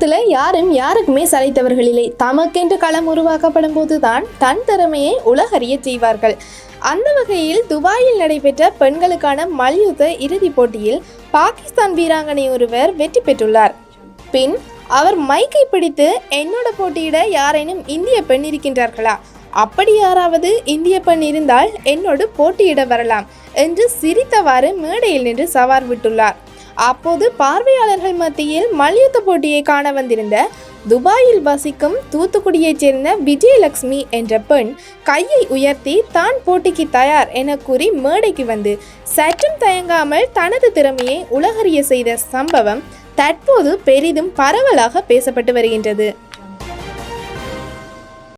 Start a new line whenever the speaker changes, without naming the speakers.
உலகத்துல யாரும் யாருக்குமே சளைத்தவர்கள் இல்லை. தமக்கென்று களம் உருவாக்கப்படும் போதுதான் தன் திறமையை உலகறிய செய்வார்கள். அந்த வகையில் துபாயில் நடைபெற்ற பெண்களுக்கான மல்யுத்த இறுதிப் போட்டியில் பாகிஸ்தான் வீராங்கனை ஒருவர் வெற்றி பெற்றுள்ளார். பின் அவர் மைக்கை பிடித்து என்னோட போட்டியிட யாரேனும் இந்திய பெண் இருக்கின்றார்களா? அப்படி யாராவது இந்திய பெண் இருந்தால் என்னோடு போட்டியிட வரலாம் என்று சிரித்தவாறு மேடையில் நின்று சவார் விட்டுள்ளார். அப்போது பார்வையாளர்கள் மத்தியில் மல்யுத்த போட்டியை காண வந்திருந்த துபாயில் வசிக்கும் தூத்துக்குடியைச் சேர்ந்த விஜயலட்சுமி என்ற பெண் கையை உயர்த்தி தான் போட்டிக்கு தயார் என கூறி மேடைக்கு வந்து சற்றும் தயங்காமல் தனது திறமையை உலகறிய செய்த சம்பவம் தற்போது பெரிதும் பரவலாக பேசப்பட்டு வருகின்றது.